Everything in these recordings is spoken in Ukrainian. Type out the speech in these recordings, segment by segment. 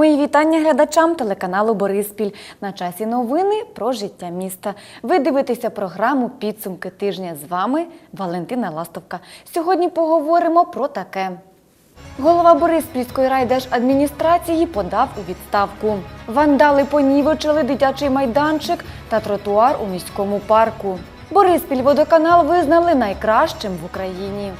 Мої вітання глядачам телеканалу Бориспіль. На часі новини про життя міста. Ви дивитеся програму Підсумки тижня. З вами Валентина Ластовка. Сьогодні поговоримо про таке. Голова Бориспільської райдержадміністрації подав у відставку. Вандали понівечили дитячий майданчик та тротуар у міському парку. Бориспіль водоканал визнали найкращим в Україні.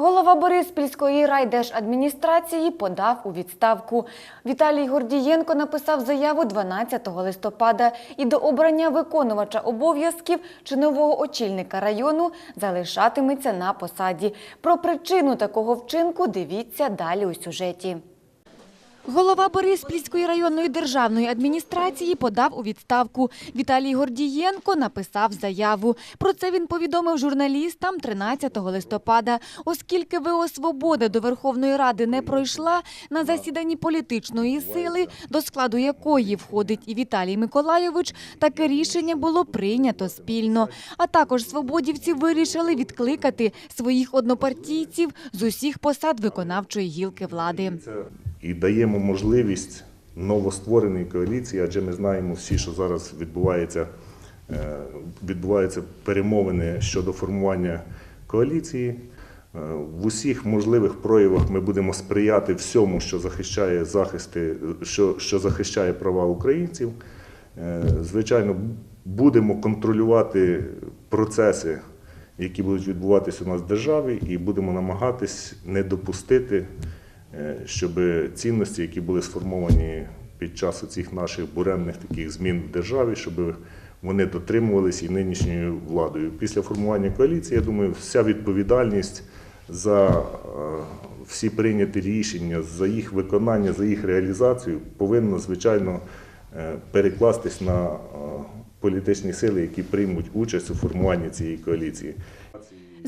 Голова Бориспільської райдержадміністрації подав у відставку. Віталій Гордієнко написав заяву 12 листопада і до обрання виконувача обов'язків чи нового очільника району залишатиметься на посаді. Про причину такого вчинку дивіться далі у сюжеті. Голова Бориспільської районної державної адміністрації подав у відставку. Віталій Гордієнко написав заяву. Про це він повідомив журналістам 13 листопада. Оскільки ВО «Свобода» до Верховної Ради не пройшла, на засіданні політичної сили, до складу якої входить і Віталій Миколайович, таке рішення було прийнято спільно. А також свободівці вирішили відкликати своїх однопартійців з усіх посад виконавчої гілки влади. І даємо можливість новоствореної коаліції, адже ми знаємо всі, що зараз відбувається, е, відбуваються перемовини щодо формування коаліції. Е, В усіх можливих проявах ми будемо сприяти всьому, що захищає захисти, що, що захищає права українців. Е, Звичайно, будемо контролювати процеси, які будуть відбуватися у нас в державі, і будемо намагатись не допустити щоб цінності, які були сформовані під час цих наших буремних таких змін в державі, щоб вони дотримувалися і нинішньою владою. Після формування коаліції, я думаю, вся відповідальність за е, всі прийняті рішення, за їх виконання, за їх реалізацію повинна, звичайно, е, перекластись на е, політичні сили, які приймуть участь у формуванні цієї коаліції.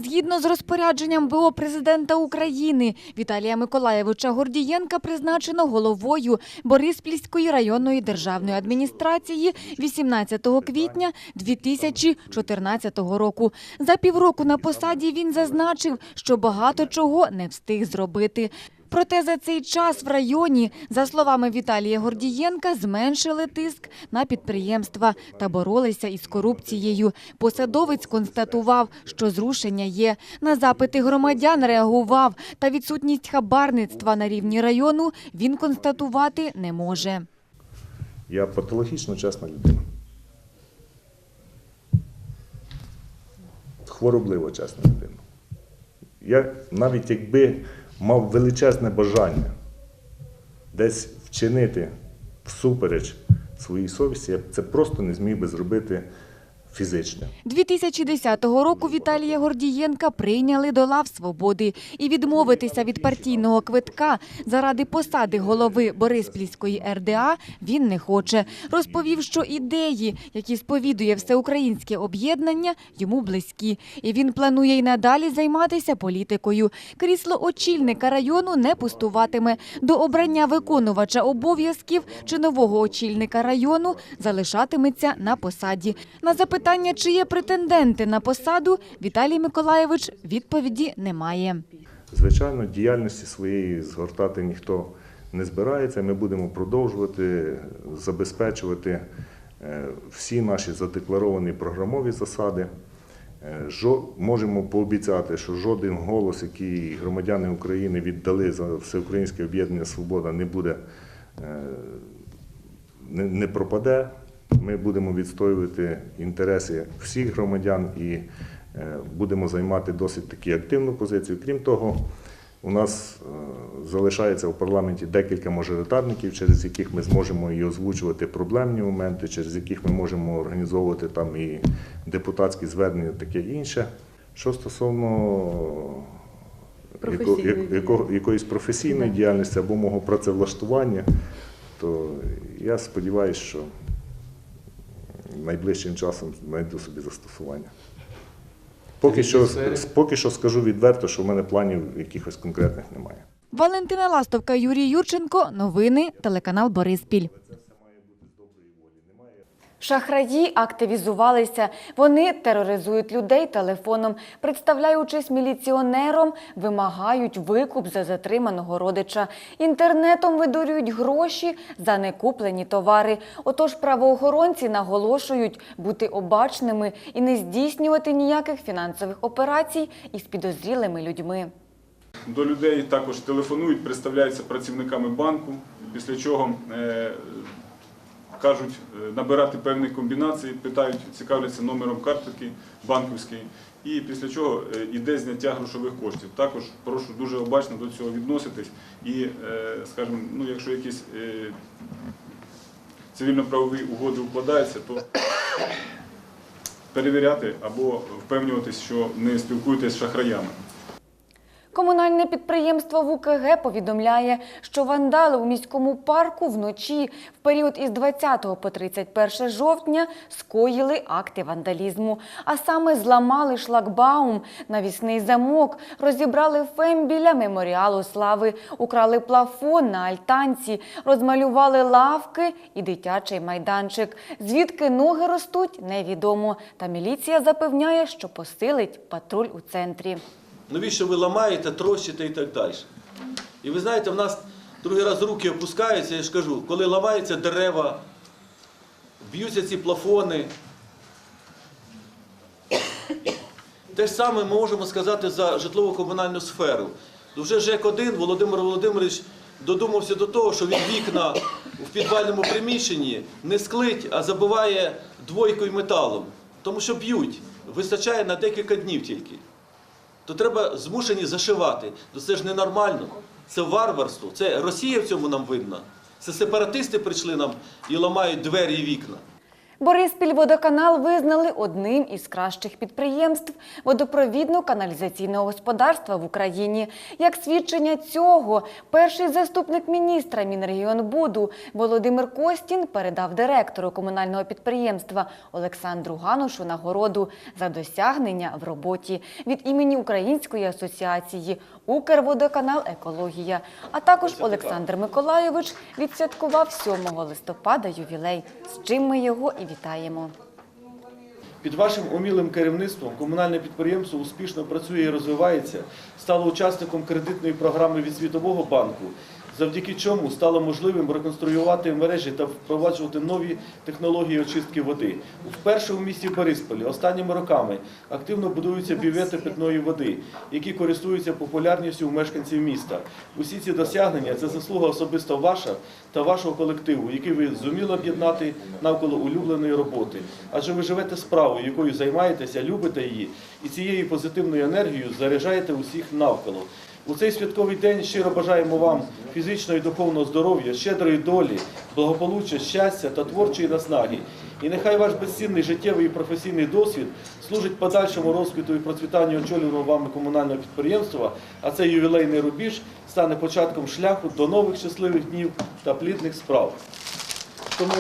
Згідно з розпорядженням БО президента України Віталія Миколаєвича Гордієнка призначено головою Бориспільської районної державної адміністрації 18 квітня 2014 року. За півроку на посаді він зазначив, що багато чого не встиг зробити. Проте за цей час в районі, за словами Віталія Гордієнка, зменшили тиск на підприємства та боролися із корупцією. Посадовець констатував, що зрушення є. На запити громадян реагував, та відсутність хабарництва на рівні району він констатувати не може. Я патологічно чесна людина. Хворобливо чесна людина. Я навіть якби мав величезне бажання десь вчинити всупереч своїй совісті, я б це просто не зміг би зробити фізично. 2010 року Віталія Гордієнка прийняли до лав свободи і відмовитися від партійного квитка заради посади голови Бориспільської РДА він не хоче. Розповів, що ідеї, які сповідує всеукраїнське об'єднання, йому близькі, і він планує й надалі займатися політикою. Крісло очільника району не пустуватиме. До обрання виконувача обов'язків чи нового очільника району залишатиметься на посаді. На запитання, чи є претенденти на посаду, Віталій Миколаєвич відповіді немає. Звичайно, діяльності своєї згортати ніхто не збирається. Ми будемо продовжувати забезпечувати е, всі наші задекларовані програмові засади. Е, Можемо пообіцяти, що жоден голос, який громадяни України віддали за всеукраїнське об'єднання Свобода, не буде е, не, не пропаде. Ми будемо відстоювати інтереси всіх громадян і е, будемо займати досить таки активну позицію. Крім того, у нас е, залишається в парламенті декілька мажоритарників, через яких ми зможемо і озвучувати проблемні моменти, через яких ми можемо організовувати там і депутатські звернення, таке інше. Що стосовно яко- яко- якоїсь професійної діяльності або мого працевлаштування, то я сподіваюся, що найближчим часом знайду собі застосування. Поки що, поки що скажу відверто, що в мене планів якихось конкретних немає. Валентина Ластовка, Юрій Юрченко. Новини. Телеканал Бориспіль. Шахраї активізувалися. Вони тероризують людей телефоном, представляючись міліціонером, вимагають викуп за затриманого родича. Інтернетом видурюють гроші за некуплені товари. Отож правоохоронці наголошують бути обачними і не здійснювати ніяких фінансових операцій із підозрілими людьми. До людей також телефонують, представляються працівниками банку, після чого е, кажуть е, набирати певні комбінації, питають, цікавляться номером картки банківської, і після чого е, йде зняття грошових коштів. Також прошу дуже обачно до цього відноситись і, е, скажімо, ну, якщо якісь е, цивільно-правові угоди укладаються, то перевіряти або впевнюватись, що не спілкуєтесь з шахраями. Комунальне підприємство ВУКГ повідомляє, що вандали у міському парку вночі в період із 20 по 31 жовтня скоїли акти вандалізму, а саме зламали шлагбаум, навісний замок, розібрали фем біля меморіалу слави, украли плафон на альтанці, розмалювали лавки і дитячий майданчик. Звідки ноги ростуть, невідомо. Та міліція запевняє, що посилить патруль у центрі. Навіщо ви ламаєте, трощите і так далі? І ви знаєте, в нас другий раз руки опускаються, я ж кажу, коли ламаються дерева, б'ються ці плафони. Те ж саме ми можемо сказати за житлово-комунальну сферу. Вже ЖЕК-1 Володимир Володимирович додумався до того, що він вікна в підвальному приміщенні не склить, а забиває двойкою металом. Тому що б'ють. Вистачає на декілька днів тільки то треба змушені зашивати. То це ж ненормально. Це варварство. Це Росія в цьому нам винна. Це сепаратисти прийшли нам і ламають двері і вікна. Бориспільводоканал визнали одним із кращих підприємств водопровідно-каналізаційного господарства в Україні. Як свідчення цього, перший заступник міністра Мінрегіонбуду Володимир Костін передав директору комунального підприємства Олександру Ганушу нагороду за досягнення в роботі від імені Української асоціації Укрводоканал Екологія. А також Олександр Миколайович відсвяткував 7 листопада ювілей, з чим ми його і вітаємо. Під вашим умілим керівництвом комунальне підприємство успішно працює і розвивається, стало учасником кредитної програми від Світового банку, завдяки чому стало можливим реконструювати мережі та впроваджувати нові технології очистки води. Вперше у місті Борисполі останніми роками активно будуються бювети питної води, які користуються популярністю у мешканців міста. Усі ці досягнення це заслуга особисто ваша та вашого колективу, який ви зуміли об'єднати навколо улюбленої роботи. Адже ви живете справою, якою займаєтеся, любите її, і цією позитивною енергією заряджаєте усіх навколо. У цей святковий день щиро бажаємо вам фізичного і духовного здоров'я, щедрої долі, благополуччя, щастя та творчої наснаги. І нехай ваш безцінний життєвий і професійний досвід служить подальшому розквіту і процвітанню очолюваного вами комунального підприємства, а цей ювілейний рубіж стане початком шляху до нових щасливих днів та плідних справ. Тому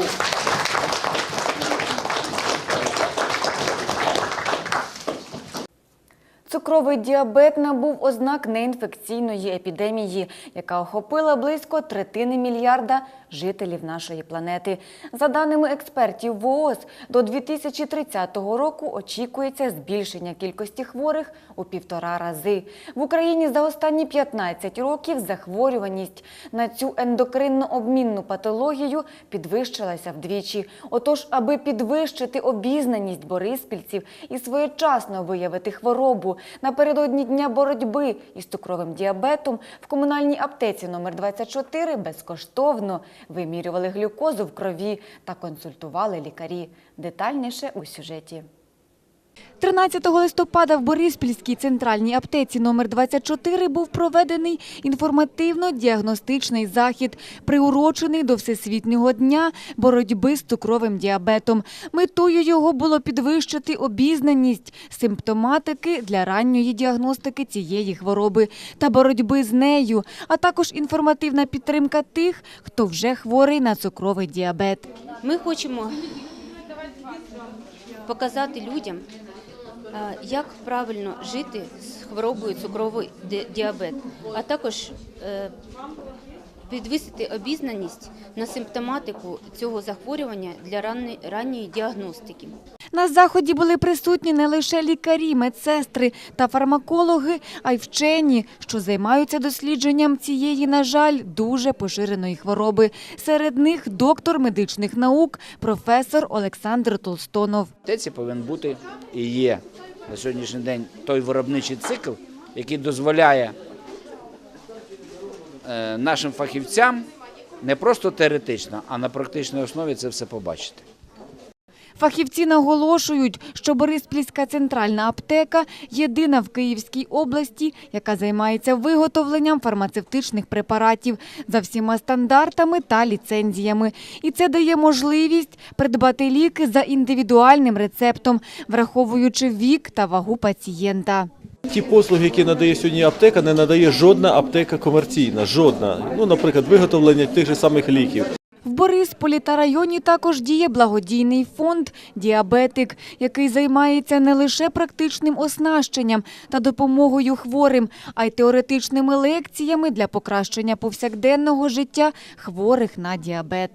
Цукровий діабет набув ознак неінфекційної епідемії, яка охопила близько третини мільярда жителів нашої планети. За даними експертів ВООЗ, до 2030 року очікується збільшення кількості хворих у півтора рази. В Україні за останні 15 років захворюваність на цю ендокринно-обмінну патологію підвищилася вдвічі. Отож, аби підвищити обізнаність бориспільців і своєчасно виявити хворобу, напередодні дня боротьби із цукровим діабетом в комунальній аптеці номер 24 безкоштовно вимірювали глюкозу в крові та консультували лікарі. Детальніше у сюжеті. 13 листопада в Бориспільській центральній аптеці номер 24 був проведений інформативно-діагностичний захід, приурочений до Всесвітнього дня боротьби з цукровим діабетом. Метою його було підвищити обізнаність симптоматики для ранньої діагностики цієї хвороби та боротьби з нею, а також інформативна підтримка тих, хто вже хворий на цукровий діабет. Ми хочемо показати людям, як правильно жити з хворобою цукровий ді- діабет, а також е, підвисити обізнаність на симптоматику цього захворювання для ранньої, діагностики. На заході були присутні не лише лікарі, медсестри та фармакологи, а й вчені, що займаються дослідженням цієї, на жаль, дуже поширеної хвороби. Серед них доктор медичних наук, професор Олександр Толстонов. аптеці повинен бути і є на сьогоднішній день той виробничий цикл, який дозволяє е, нашим фахівцям не просто теоретично, а на практичній основі це все побачити. Фахівці наголошують, що Бориспільська центральна аптека єдина в Київській області, яка займається виготовленням фармацевтичних препаратів за всіма стандартами та ліцензіями. І це дає можливість придбати ліки за індивідуальним рецептом, враховуючи вік та вагу пацієнта. Ті послуги, які надає сьогодні аптека, не надає жодна аптека комерційна. Жодна. Ну, наприклад, виготовлення тих же самих ліків. В Борисполі та районі також діє благодійний фонд «Діабетик», який займається не лише практичним оснащенням та допомогою хворим, а й теоретичними лекціями для покращення повсякденного життя хворих на діабет.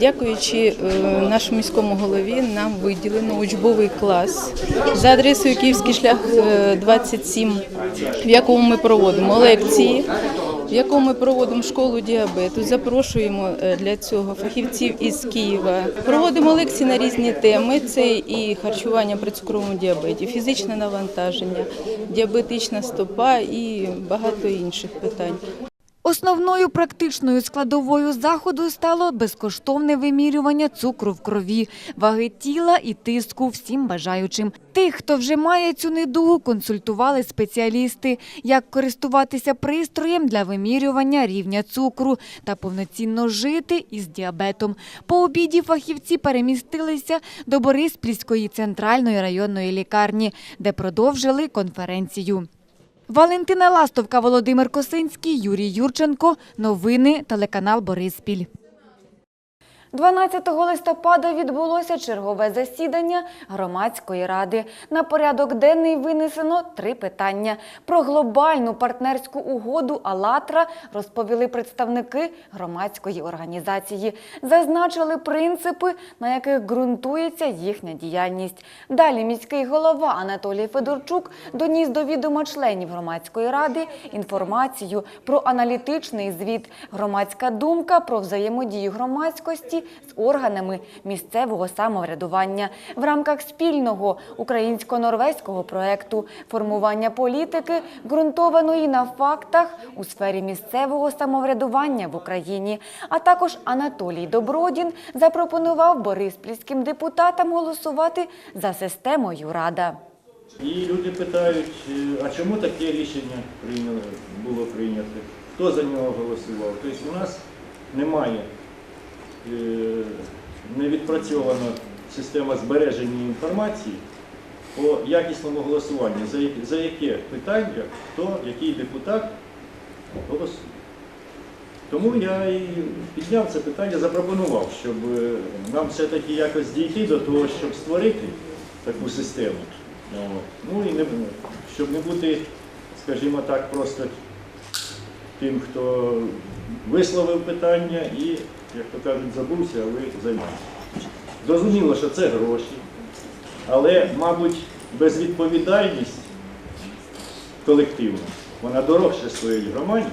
Дякуючи е, нашому міському голові, нам виділено учбовий клас за адресою Київський шлях е, 27, в якому ми проводимо лекції, в якому ми проводимо школу діабету. Запрошуємо е, для цього фахівців із Києва. Проводимо лекції на різні теми: це і харчування при цукровому діабеті, фізичне навантаження, діабетична стопа і багато інших питань. Основною практичною складовою заходу стало безкоштовне вимірювання цукру в крові, ваги тіла і тиску всім бажаючим. Тих, хто вже має цю недугу, консультували спеціалісти, як користуватися пристроєм для вимірювання рівня цукру та повноцінно жити із діабетом. По обіді фахівці перемістилися до Бориспільської центральної районної лікарні, де продовжили конференцію. Валентина Ластовка, Володимир Косинський, Юрій Юрченко. Новини телеканал Бориспіль. 12 листопада відбулося чергове засідання громадської ради. На порядок денний винесено три питання. Про глобальну партнерську угоду «АЛАТРА» розповіли представники громадської організації. Зазначили принципи, на яких ґрунтується їхня діяльність. Далі міський голова Анатолій Федорчук доніс до відома членів громадської ради інформацію про аналітичний звіт, громадська думка про взаємодію громадськості з органами місцевого самоврядування в рамках спільного українсько-норвезького проекту формування політики, ґрунтованої на фактах у сфері місцевого самоврядування в Україні. А також Анатолій Добродін запропонував бориспільським депутатам голосувати за системою Рада. І люди питають, е, а чому таке рішення прийняли, було прийнято? Хто за нього голосував? Тобто у нас немає не відпрацьована система збереження інформації по якісному голосуванню, за яке, за яке питання, хто, який депутат голосує. Тому я і підняв це питання, запропонував, щоб е, нам все-таки якось дійти до того, щоб створити таку систему. Ну і не, щоб не бути, скажімо так, просто тим, хто висловив питання і, як то кажуть, забувся, а ви займаєтеся. Зрозуміло, що це гроші, але, мабуть, безвідповідальність колективна, вона дорожче стоїть громаді,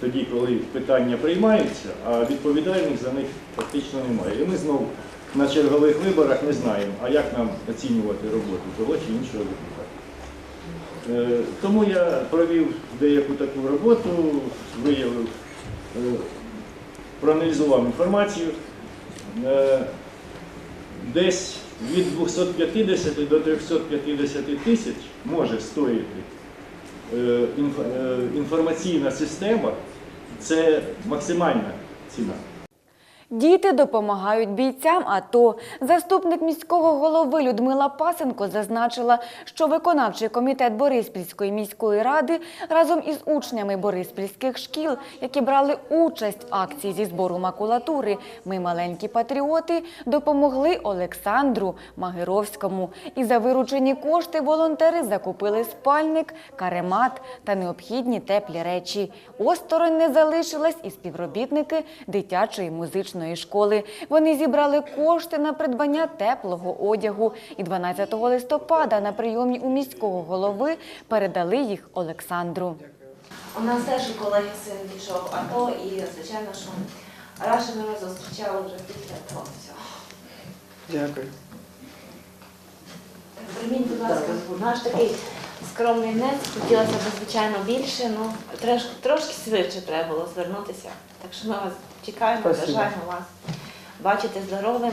тоді, коли питання приймаються, а відповідальних за них фактично немає. І ми знову на чергових виборах не знаємо, а як нам оцінювати роботу того чи іншого депутата. Е, Тому я провів деяку таку роботу, виявив, е, проаналізував інформацію. Е, Десь від 250 до 350 тисяч може стоїти е, е, інформаційна система. Це максимальна ціна. Діти допомагають бійцям АТО. Заступник міського голови Людмила Пасенко зазначила, що виконавчий комітет Бориспільської міської ради разом із учнями бориспільських шкіл, які брали участь в акції зі збору макулатури Ми маленькі патріоти, допомогли Олександру Магировському. І за виручені кошти волонтери закупили спальник, каремат та необхідні теплі речі. Осторонь не залишилась і співробітники дитячої музичної школи. Вони зібрали кошти на придбання теплого одягу і 12 листопада на прийомі у міського голови передали їх Олександру. У нас теж колеги син пішов АТО, і звичайно, що раніше ми його зустрічали вже після того всього. Дякую. Так, прийміть, будь ласка, наш такий скромний внесок. Хотілося б, звичайно, більше, ну трошки, трошки швидше треба було звернутися. Так що ми вас чекаємо, бажаємо вас бачити здоровим.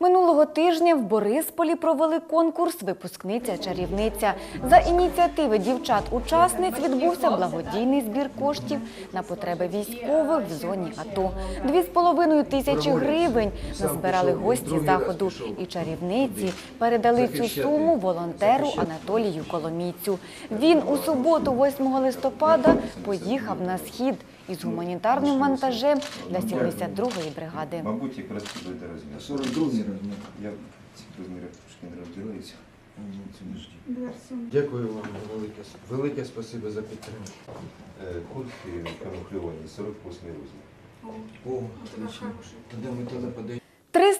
Минулого тижня в Борисполі провели конкурс Випускниця-чарівниця. За ініціативи дівчат-учасниць відбувся благодійний збір коштів на потреби військових в зоні АТО. Дві з половиною тисячі гривень назбирали гості заходу. І чарівниці передали цю суму волонтеру Анатолію Коломійцю. Він у суботу, 8 листопада, поїхав на схід із гуманітарним вантажем для 72-ї бригади. Мабуть, якраз підійде розмір. 42 розмір. Я цих розмірів трошки не розділився. Дякую вам велике. Велике спасибо за підтримку. Е, Куртки камуфльовані, 48 розмір. О. Тоді ми туди подаємо.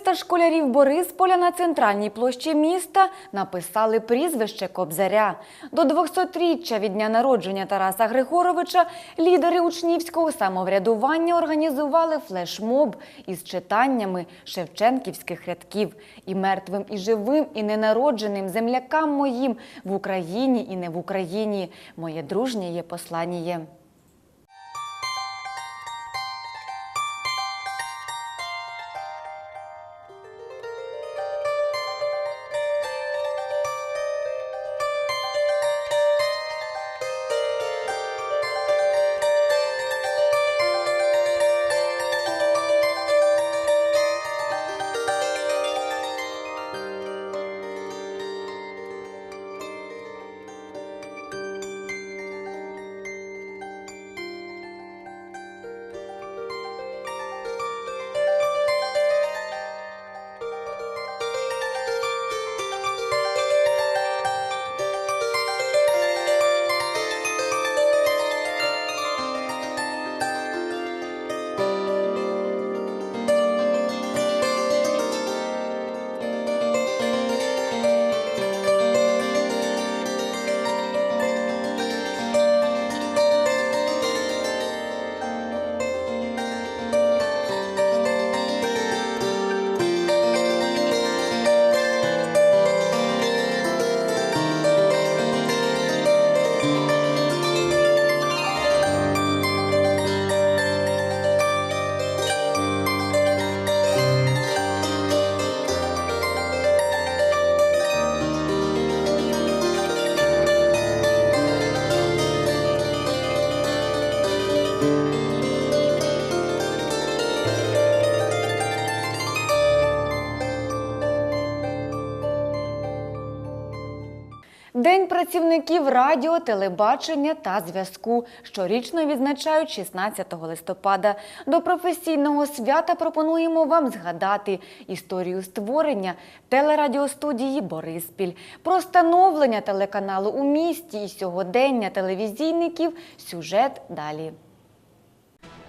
300 школярів Борисполя на центральній площі міста написали прізвище Кобзаря. До 200-річчя від дня народження Тараса Григоровича лідери учнівського самоврядування організували флешмоб із читаннями шевченківських рядків. І мертвим, і живим, і ненародженим землякам моїм в Україні і не в Україні. Моє дружнє є посланіє. День працівників радіо, телебачення та зв'язку щорічно відзначають 16 листопада. До професійного свята пропонуємо вам згадати історію створення телерадіостудії Бориспіль, про становлення телеканалу у місті і сьогодення телевізійників. Сюжет далі.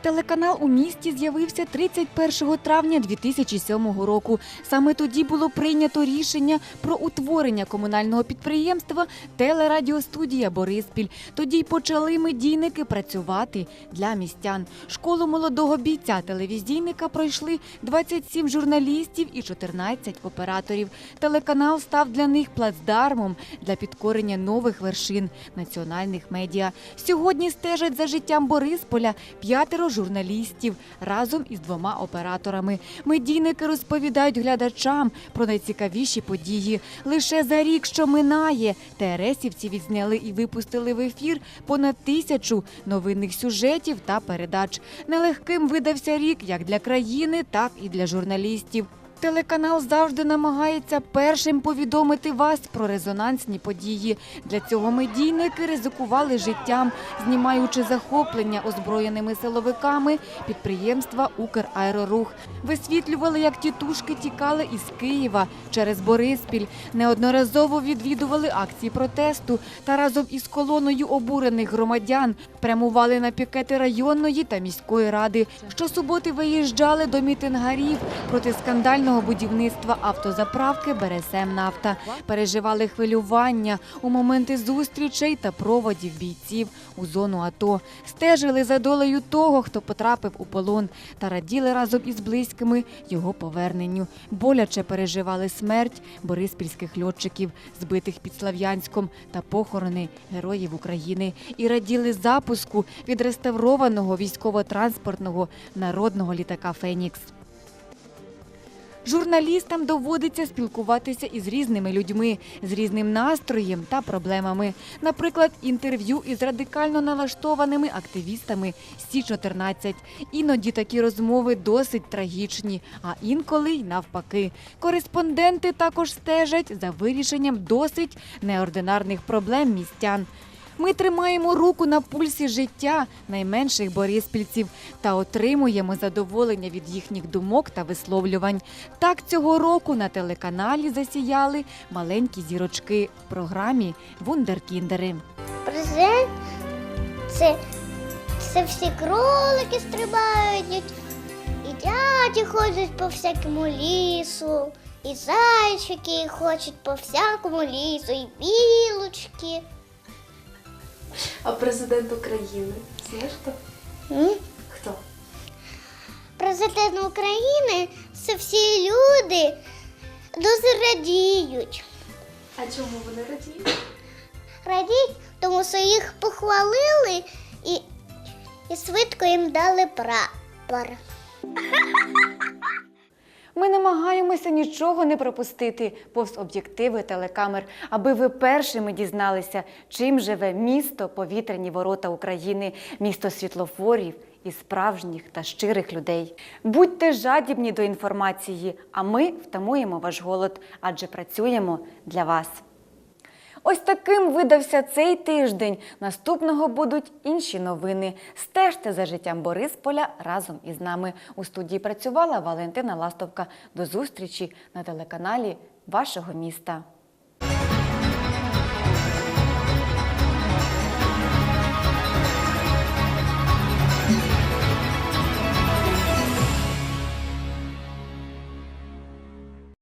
Телеканал у місті з'явився 31 травня 2007 року. Саме тоді було прийнято рішення про утворення комунального підприємства Телерадіостудія Бориспіль. Тоді й почали медійники працювати для містян. Школу молодого бійця телевізійника пройшли 27 журналістів і 14 операторів. Телеканал став для них плацдармом для підкорення нових вершин національних медіа. Сьогодні стежать за життям Борисполя п'ятеро журналістів разом із двома операторами. Медійники розповідають глядачам про найцікавіші події. Лише за рік, що минає, ТРСівці відзняли і випустили в ефір понад тисячу новинних сюжетів та передач. Нелегким видався рік як для країни, так і для журналістів. Телеканал завжди намагається першим повідомити вас про резонансні події. Для цього медійники ризикували життям, знімаючи захоплення озброєними силовиками підприємства Украерорух. Висвітлювали, як тітушки тікали із Києва через Бориспіль. Неодноразово відвідували акції протесту та разом із колоною обурених громадян прямували на пікети районної та міської ради. Щосуботи виїжджали до мітингарів проти скандального будівництва автозаправки «Бересем Нафта». Переживали хвилювання у моменти зустрічей та проводів бійців у зону АТО. Стежили за долею того, хто потрапив у полон, та раділи разом із близькими його поверненню. Боляче переживали смерть бориспільських льотчиків, збитих під Слав'янськом, та похорони героїв України. І раділи запуску відреставрованого військово-транспортного народного літака Фенікс. Журналістам доводиться спілкуватися із різними людьми, з різним настроєм та проблемами. Наприклад, інтерв'ю із радикально налаштованими активістами Сі 14 Іноді такі розмови досить трагічні, а інколи й навпаки. Кореспонденти також стежать за вирішенням досить неординарних проблем містян. Ми тримаємо руку на пульсі життя найменших бориспільців та отримуємо задоволення від їхніх думок та висловлювань. Так цього року на телеканалі засіяли маленькі зірочки в програмі Вундеркіндери. Презент це, це всі кролики стрибають, і дяді ходять по всякому лісу, і зайчики ходять по всякому лісу, і білочки. А президент України? Знаєш хто? М? Хто? Президент України це всі люди дуже радіють. А чому вони радіють? Радіють, тому що їх похвалили і, і швидко їм дали прапор. Ми намагаємося нічого не пропустити повз об'єктиви телекамер, аби ви першими дізналися, чим живе місто повітряні ворота України, місто світлофорів і справжніх та щирих людей. Будьте жадібні до інформації, а ми втамуємо ваш голод, адже працюємо для вас. Ось таким видався цей тиждень. Наступного будуть інші новини. Стежте за життям Борисполя разом із нами. У студії працювала Валентина Ластовка. До зустрічі на телеканалі вашого міста.